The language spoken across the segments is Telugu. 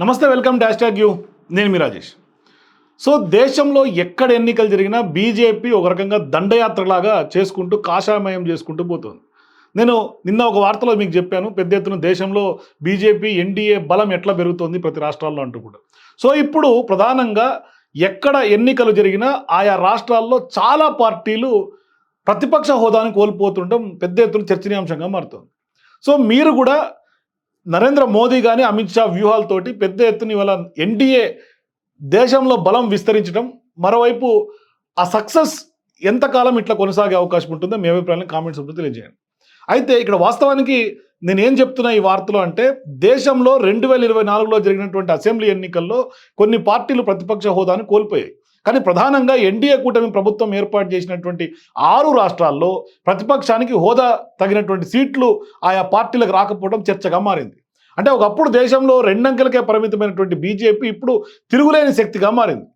నమస్తే వెల్కమ్ డాష్ ట్యాగ్ యూ. నేను మీ రాజేష్. సో దేశంలో ఎక్కడ ఎన్నికలు జరిగినా బీజేపీ ఒక రకంగా దండయాత్రలాగా చేసుకుంటూ కాషాయమయం చేసుకుంటూ పోతుంది. నేను నిన్న ఒక వార్తలో మీకు చెప్పాను పెద్ద ఎత్తున దేశంలో బీజేపీ ఎన్డీఏ బలం ఎట్లా పెరుగుతోంది ప్రతి రాష్ట్రాల్లో అంటూ కూడా. సో ఇప్పుడు ప్రధానంగా ఎక్కడ ఎన్నికలు జరిగినా ఆయా రాష్ట్రాల్లో చాలా పార్టీలు ప్రతిపక్ష హోదాను కోల్పోతుండడం పెద్ద ఎత్తున చర్చనీయాంశంగా మారుతుంది. సో మీరు కూడా నరేంద్ర మోదీ కానీ అమిత్ షా వ్యూహాలతోటి పెద్ద ఎత్తున ఇవాళ ఎన్డీఏ దేశంలో బలం విస్తరించడం మరోవైపు ఆ సక్సెస్ ఎంతకాలం ఇట్లా కొనసాగే అవకాశం ఉంటుందో మీ అభిప్రాయాన్ని కామెంట్స్ రూపంలో తెలియజేయండి. అయితే ఇక్కడ వాస్తవానికి నేను ఏం చెప్తున్నా ఈ వార్తలో అంటే దేశంలో రెండు వేల ఇరవై నాలుగులో జరిగినటువంటి అసెంబ్లీ ఎన్నికల్లో కొన్ని పార్టీలు ప్రతిపక్ష హోదాను కోల్పోయాయి. కానీ ప్రధానంగా ఎన్డీఏ కూటమి ప్రభుత్వం ఏర్పాటు చేసినటువంటి ఆరు రాష్ట్రాల్లో ప్రతిపక్షానికి హోదా తగినటువంటి సీట్లు ఆయా పార్టీలకు రాకపోవడం చర్చగా మారింది. అంటే ఒకప్పుడు దేశంలో రెండంకెలకే పరిమితమైనటువంటి బీజేపీ ఇప్పుడు తిరుగులేని శక్తిగా మారింది.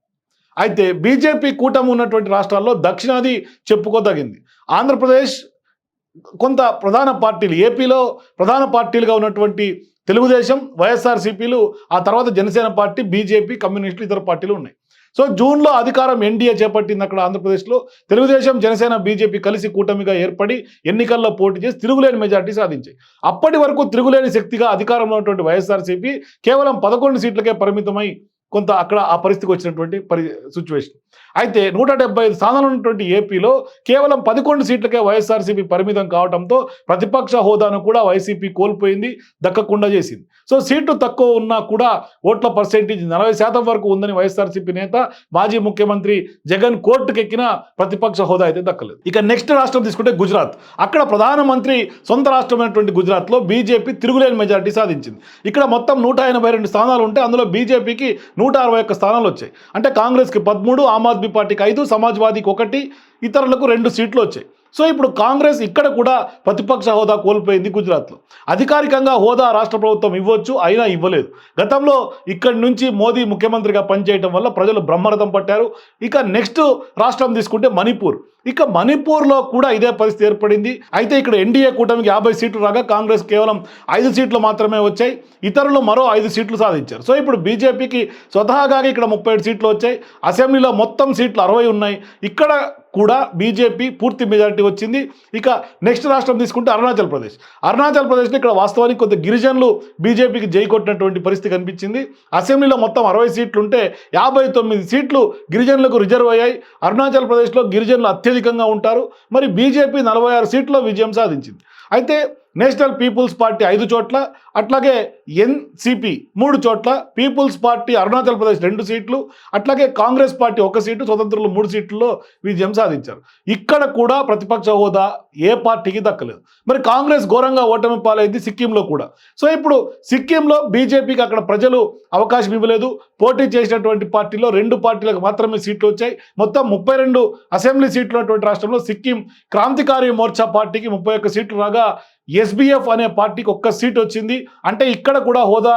అయితే బీజేపీ కూటమి ఉన్నటువంటి రాష్ట్రాల్లో దక్షిణాది చెప్పుకోదగింది. ఆంధ్రప్రదేశ్ కొంత ప్రధాన పార్టీలు ఏపీలో ప్రధాన పార్టీలుగా ఉన్నటువంటి తెలుగుదేశం వైఎస్ఆర్సీపీలు ఆ తర్వాత జనసేన పార్టీ బీజేపీ కమ్యూనిస్టులు ఇతర పార్టీలు ఉన్నాయి. సో జూన్లో అధికారం ఎన్డీఏ చేపట్టింది అక్కడ ఆంధ్రప్రదేశ్లో. తెలుగుదేశం జనసేన బీజేపీ కలిసి కూటమిగా ఏర్పడి ఎన్నికల్లో పోటీ చేసి తిరుగులేని మెజార్టీ సాధించాయి. అప్పటి వరకు తిరుగులేని శక్తిగా అధికారంలో ఉన్నటువంటి వైఎస్ఆర్సీపీ కేవలం పదకొండు సీట్లకే పరిమితమై కొంత అక్కడ ఆ పరిస్థితికి వచ్చినటువంటి పరి సిచ్యువేషన్ అయితే నూట డెబ్బై ఐదు స్థానాలు ఉన్నటువంటి ఏపీలో కేవలం పదకొండు సీట్లకే వైఎస్ఆర్సీపీ పరిమితం కావడంతో ప్రతిపక్ష హోదాను కూడా వైసీపీ కోల్పోయింది దక్కకుండా చేసింది. సో సీట్లు తక్కువ ఉన్నా కూడా ఓట్ల పర్సెంటేజ్ నలభై శాతం వరకు ఉందని వైఎస్ఆర్సీపీ నేత మాజీ ముఖ్యమంత్రి జగన్ కోర్టుకెక్కిన ప్రతిపక్ష హోదా అయితే దక్కలేదు. ఇక నెక్స్ట్ రాష్ట్రం తీసుకుంటే గుజరాత్. అక్కడ ప్రధానమంత్రి సొంత రాష్ట్రమైనటువంటి గుజరాత్లో బీజేపీ తిరుగులేని మెజారిటీ సాధించింది. ఇక్కడ మొత్తం నూట ఎనభై రెండు స్థానాలు ఉంటే అందులో బీజేపీకి నూట అరవై ఒక్క స్థానాలు వచ్చాయి. అంటే కాంగ్రెస్కి పదమూడు ఆమ్ ఆద్మీ పార్టీకి ఐదు సమాజ్వాదీకి ఒకటి ఇతరులకు రెండు సీట్లు వచ్చాయి. సో ఇప్పుడు కాంగ్రెస్ ఇక్కడ కూడా ప్రతిపక్ష హోదా కోల్పోయింది గుజరాత్లో. అధికారికంగా హోదా రాష్ట్ర ప్రభుత్వం ఇవ్వచ్చు అయినా ఇవ్వలేదు. గతంలో ఇక్కడి నుంచి మోదీ ముఖ్యమంత్రిగా పనిచేయడం వల్ల ప్రజలు బ్రహ్మరథం పట్టారు. ఇక నెక్స్ట్ రాష్ట్రం తీసుకుంటే మణిపూర్. ఇక మణిపూర్లో కూడా ఇదే పరిస్థితి ఏర్పడింది. అయితే ఇక్కడ ఎన్డీఏ కూటమికి యాభై సీట్లు రాగా కాంగ్రెస్ కేవలం ఐదు సీట్లు మాత్రమే వచ్చాయి. ఇతరులు మరో ఐదు సీట్లు సాధించారు. సో ఇప్పుడు బీజేపీకి స్వతహాగా ఇక్కడ ముప్పై సీట్లు వచ్చాయి. అసెంబ్లీలో మొత్తం సీట్లు అరవై ఉన్నాయి. ఇక్కడ కూడా బీజేపీ పూర్తి మెజారిటీ వచ్చింది. ఇక నెక్స్ట్ రాష్ట్రం తీసుకుంటే అరుణాచల్ ప్రదేశ్. అరుణాచల్ ప్రదేశ్లో ఇక్కడ వాస్తవానికి కొంత గిరిజనులు బీజేపీకి జై కొట్టినటువంటి పరిస్థితి కనిపించింది. అసెంబ్లీలో మొత్తం అరవై సీట్లు ఉంటే యాభై తొమ్మిది సీట్లు గిరిజనులకు రిజర్వ్ అయ్యాయి. అరుణాచల్ ప్రదేశ్లో గిరిజనులు అత్యధికంగా ఉంటారు. మరి బీజేపీ నలభై ఆరు సీట్లో విజయం సాధించింది. అయితే నేషనల్ పీపుల్స్ పార్టీ ఐదు చోట్ల అట్లాగే ఎన్సిపి మూడు చోట్ల పీపుల్స్ పార్టీ అరుణాచల్ ప్రదేశ్ రెండు సీట్లు అట్లాగే కాంగ్రెస్ పార్టీ ఒక సీటు స్వతంత్రులు మూడు సీట్లలో విజయం సాధించారు. ఇక్కడ కూడా ప్రతిపక్ష హోదా ఏ పార్టీకి దక్కలేదు. మరి కాంగ్రెస్ ఘోరంగా ఓటమి పాలైంది సిక్కింలో కూడా. సో ఇప్పుడు సిక్కింలో బీజేపీకి అక్కడ ప్రజలు అవకాశం ఇవ్వలేదు. పోటీ చేసినటువంటి పార్టీలో రెండు పార్టీలకు మాత్రమే సీట్లు వచ్చాయి. మొత్తం ముప్పై రెండు అసెంబ్లీ సీట్లు ఉన్నటువంటి రాష్ట్రంలో సిక్కిం క్రాంతికారి మోర్చా పార్టీకి ముప్పై ఒక్క సీట్లు రాగా ఎస్బీఎఫ్ అనే పార్టీకి ఒక్క సీట్ వచ్చింది. అంటే ఇక్కడ కూడా హోదా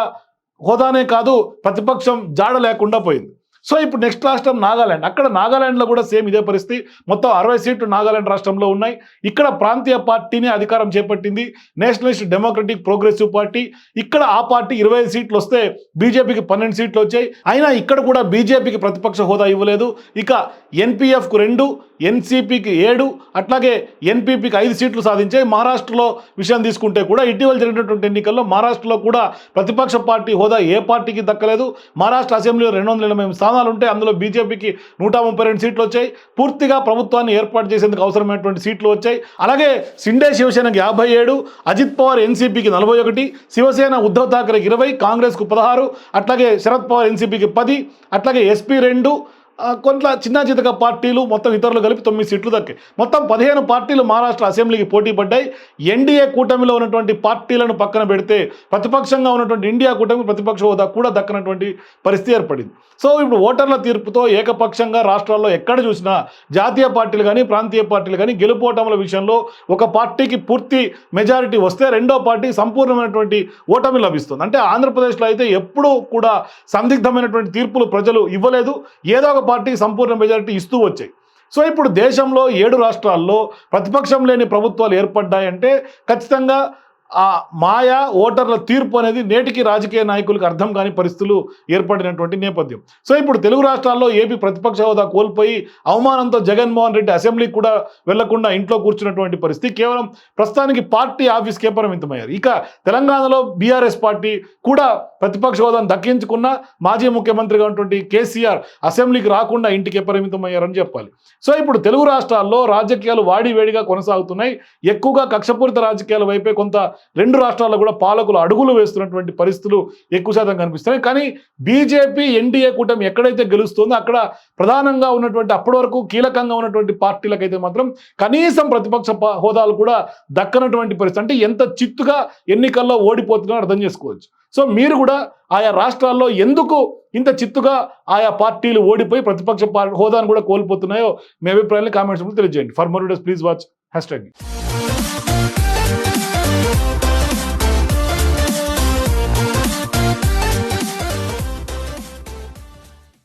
హోదానే కాదు ప్రతిపక్షం జాడ లేకుండా పోయింది. సో ఇప్పుడు నెక్స్ట్ రాష్ట్రం నాగాలాండ్. అక్కడ నాగాలాండ్లో కూడా సేమ్ ఇదే పరిస్థితి. మొత్తం అరవై సీట్లు నాగాలాండ్ రాష్ట్రంలో ఉన్నాయి. ఇక్కడ ప్రాంతీయ పార్టీని అధికారం చేపట్టింది నేషనలిస్ట్ డెమోక్రటిక్ ప్రోగ్రెసివ్ పార్టీ. ఇక్కడ ఆ పార్టీ ఇరవై ఐదు సీట్లు వస్తే బీజేపీకి పన్నెండు సీట్లు వచ్చాయి. అయినా ఇక్కడ కూడా బీజేపీకి ప్రతిపక్ష హోదా ఇవ్వలేదు. ఇక ఎన్పిఎఫ్కు రెండు ఎన్సీపీకి ఏడు అట్లాగే ఎన్పీపీకి ఐదు సీట్లు సాధించాయి. మహారాష్ట్రలో విషయం తీసుకుంటే కూడా ఇటీవల జరిగినటువంటి ఎన్నికల్లో మహారాష్ట్రలో కూడా ప్రతిపక్ష పార్టీ హోదా ఏ పార్టీకి దక్కలేదు. మహారాష్ట్ర అసెంబ్లీలో రెండు వందల ఎనభై స్థానాలు ఉంటే అందులో బీజేపీకి నూట ముప్పై రెండు సీట్లు వచ్చాయి. పూర్తిగా ప్రభుత్వాన్ని ఏర్పాటు చేసేందుకు అవసరమైనటువంటి సీట్లు వచ్చాయి. అలాగే సిండే శివసేనకి యాభై ఏడు అజిత్ పవార్ ఎన్సీపీకి నలభై ఒకటి శివసేన ఉద్ధవ్ ఠాక్రేకి ఇరవై కాంగ్రెస్కు పదహారు అట్లాగే శరద్ పవార్ ఎన్సీపీకి పది అట్లాగే ఎస్పీ రెండు కొంత చిన్న చితక పార్టీలు మొత్తం ఇతరులు కలిపి తొమ్మిది సీట్లు దక్కాయి. మొత్తం పదిహేను పార్టీలు మహారాష్ట్ర అసెంబ్లీకి పోటీ పడ్డాయి. ఎన్డీఏ కూటమిలో ఉన్నటువంటి పార్టీలను పక్కన పెడితే ప్రతిపక్షంగా ఉన్నటువంటి ఇండియా కూటమి ప్రతిపక్ష హోదా కూడా దక్కనటువంటి పరిస్థితి ఏర్పడింది. సో ఇప్పుడు ఓటర్ల తీర్పుతో ఏకపక్షంగా రాష్ట్రాల్లో ఎక్కడ చూసినా జాతీయ పార్టీలు కానీ ప్రాంతీయ పార్టీలు కానీ గెలుపోటముల విషయంలో ఒక పార్టీకి పూర్తి మెజారిటీ వస్తే రెండో పార్టీ సంపూర్ణమైనటువంటి ఓటమి లభిస్తుంది. అంటే ఆంధ్రప్రదేశ్లో అయితే ఎప్పుడూ కూడా సందిగ్ధమైనటువంటి తీర్పులు ప్రజలు ఇవ్వలేదు. ఏదో ఒక పార్టీ సంపూర్ణ మెజారిటీ ఇస్తూ వచ్చాయి. సో ఇప్పుడు దేశంలో ఏడు రాష్ట్రాల్లో ప్రతిపక్షం లేని ప్రభుత్వాలు ఏర్పడ్డాయంటే ఖచ్చితంగా ఆ మాయా ఓటర్ల తీర్పు అనేది నేటికి రాజకీయ నాయకులకు అర్థం కాని పరిస్థితులు ఏర్పడినటువంటి నేపథ్యం. సో ఇప్పుడు తెలుగు రాష్ట్రాల్లో ఏపీ ప్రతిపక్ష హోదా కోల్పోయి అవమానంతో జగన్మోహన్ రెడ్డి అసెంబ్లీకి కూడా వెళ్ళకుండా ఇంట్లో కూర్చున్నటువంటి పరిస్థితి కేవలం ప్రస్తుతానికి పార్టీ ఆఫీస్కే పరిమితమయ్యారు ఇక తెలంగాణలో బీఆర్ఎస్ పార్టీ కూడా ప్రతిపక్ష హోదాను దక్కించుకున్న మాజీ ముఖ్యమంత్రిగా ఉన్నటువంటి కేసీఆర్ అసెంబ్లీకి రాకుండా ఇంటికే పరిమితమయ్యారని చెప్పాలి. సో ఇప్పుడు తెలుగు రాష్ట్రాల్లో రాజకీయాలు వాడి వేడిగా కొనసాగుతున్నాయి. ఎక్కువగా కక్షపూరిత రాజకీయాల వైపే కొంత రెండు రాష్ట్రాల్లో కూడా పాలకులు అడుగులు వేస్తున్నటువంటి పరిస్థితులు ఎక్కువ శాతం కనిపిస్తున్నాయి. కానీ బీజేపీ ఎన్డీఏ కూటమి ఎక్కడైతే గెలుస్తుందో అక్కడ ప్రధానంగా ఉన్నటువంటి అప్పటి వరకు కీలకంగా ఉన్నటువంటి పార్టీలకైతే మాత్రం కనీసం ప్రతిపక్ష ప- హోదాలు కూడా దక్కనటువంటి పరిస్థితి. అంటే ఎంత చిత్తుగా ఎన్నికల్లో ఓడిపోతుందో అర్థం చేసుకోవచ్చు. సో మీరు కూడా ఆయా రాష్ట్రాల్లో ఎందుకు ఇంత చిత్తుగా ఆయా పార్టీలు ఓడిపోయి ప్రతిపక్ష హోదాను కూడా కోల్పోతున్నాయో మీ అభిప్రాయాన్ని కామెంట్స్ తెలియజేయండి. For more days please watch hashtag